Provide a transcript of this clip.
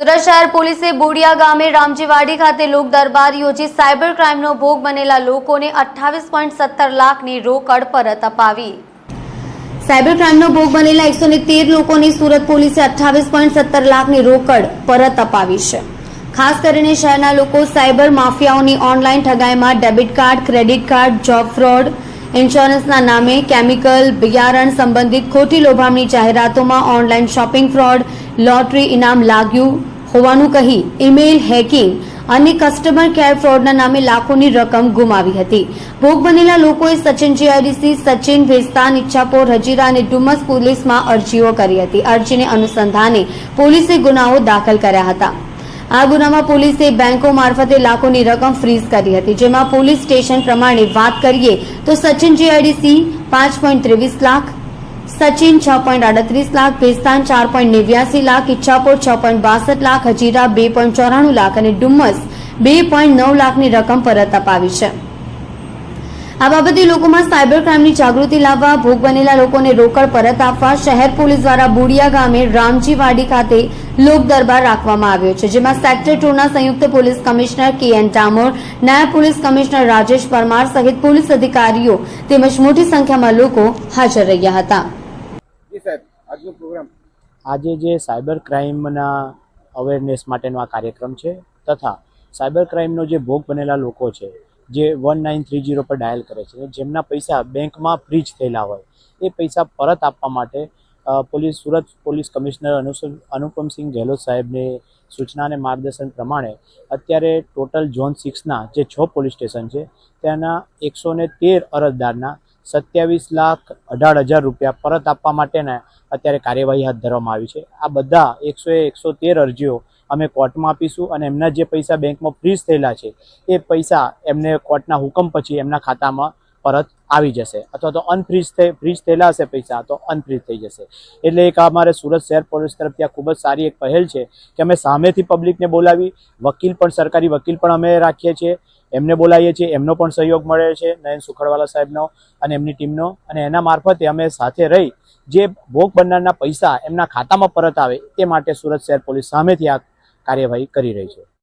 સુરત શહેર પોલીસે બોડિયા ગામે રામજીવાડી ખાતે લોક દરબાર યોજી સાયબર ક્રાઇમનો ભોગ બનેલા લોકોને અઠ્ઠાવીસ પોઈન્ટ સત્તર લાખની રોકડ પરત અપાવી. સાયબર ક્રાઇમનો ભોગ બનેલા એકસો તેર લોકોને સુરત પોલીસે અઠ્ઠાવીસ પોઈન્ટ સત્તર લાખની રોકડ પરત અપાવી છે. ખાસ કરીને શહેરના લોકો સાયબર માફિયાઓની online ઠગાઈમાં debit card, credit card, job fraud ઇન્સ્યોરન્સના નામે કેમિકલ બિયારણ સંબંધિત ખોટી લોભામણી જાહેરાતોમાં ઓનલાઈન શોપિંગ ફ્રોડ લોટરી ઇનામ લાગ્યું હોવાનું કહી ઇમેઇલ હેકિંગ અને કસ્ટમર કેર ફ્રોડના નામે લાખોની રકમ ગુમાવી હતી. ભોગ બનેલા લોકોએ સચિન જીઆઈડીસી, સચિન ભેસ્તાન, ઈચ્છાપોર, હજીરા અને ડુમસ પોલીસમાં અરજીઓ કરી હતી. અરજીને અનુસંધાને પોલીસે ગુનાઓ દાખલ કર્યા હતા. આ ગુનામાં પોલીસે બેંકો મારફતે લાખોની રકમ ફ્રીઝ કરી હતી. જેમાં પોલીસ સ્ટેશન પ્રમાણે વાત કરીએ તો સચિન જીઆઈડીસી પાંચ પોઈન્ટ ત્રેવીસ લાખ, સચિન છ પોઈન્ટ આડત્રીસ લાખ, ભેસ્તાન ચાર પોઈન્ટ નેવ્યાસી લાખ ઇચ્છાપોર છ પોઈન્ટ બાસઠ લાખ, હજીરા બે પોઈન્ટ ચોરાણું લાખ અને ડુમ્મસ બે પોઈન્ટ નવ લાખની રકમ પરત અપાવી છે. આ બાબતે લોકોમાં સાયબર ક્રાઇમની જાગૃતિ લાવવા ભોગ બનેલા લોકોને રોકડ પરત આપવા શહેર પોલીસ દ્વારા બુડિયા ગામે રામજીવાડી ખાતે લોક દરબાર રાખવામાં આવ્યો છે જેમાં સેક્ટર ટુના સંયુક્ત police commissioner K N Damor નાયબ પોલીસ કમિશનર રાજેશ પરમાર સહિત પોલીસ અધિકારીઓ તેમજ મોટી સંખ્યામાં લોકો હાજર રહ્યા હતા. જી સાહેબ આજનો પ્રોગ્રામ. આજે જે સાયબર ક્રાઇમના અવેરનેસ માટેનો આ કાર્યક્રમ છે તથા સાયબર ક્રાઇમનો જે ભોગ બનેલા લોકો છે જે વન નાઇન થ્રી જીરો પર ડાયલ કરે છે, જેમના પૈસા બેંકમાં ફ્રીજ થયેલા હોય, એ પૈસા પરત આપવા માટે police, Surat police commissioner Anupamsinh Gehlot સાહેબની સૂચના અને માર્ગદર્શન પ્રમાણે અત્યારે ટોટલ ઝોન સિક્સના જે છ પોલીસ સ્ટેશન છે, ત્યાંના એકસો ને તેર અરજદારના સત્યાવીસ લાખ અઢાર હજાર રૂપિયા પરત આપવા માટેના અત્યારે કાર્યવાહી હાથ ધરવામાં આવી છે. આ બધા એકસો એકસો તેર અરજીઓ અમે કોર્ટમાં આપીશું અને એમના જે પૈસા બેંકમાં ફ્રીઝ થયેલા છે, એ પૈસા એમને કોર્ટના હુકમ પછી એમના ખાતામાં પરત આવી જશે. અથવા તો અનફ્રીઝ થઈ ફ્રીઝ થયેલા હશે પૈસા, તો અનફ્રીઝ થઈ જશે. એટલે એક અમારે સુરત શહેર પોલીસ તરફથી આ ખૂબ જ સારી એક પહેલ છે કે અમે સામેથી પબ્લિકને બોલાવી, વકીલ પણ, સરકારી વકીલ પણ અમે રાખીએ છીએ, એમને બોલાવીએ છીએ, એમનો પણ સહયોગ મળે છે, નયન સુખડવાલા સાહેબનો અને એમની ટીમનો, અને એના મારફતે અમે સાથે રહી જે ભોગ બનનારના પૈસા એમના ખાતામાં પરત આવે તે માટે સુરત શહેર પોલીસ સામેથી આ કાર્યવાહી કરી રહી છે.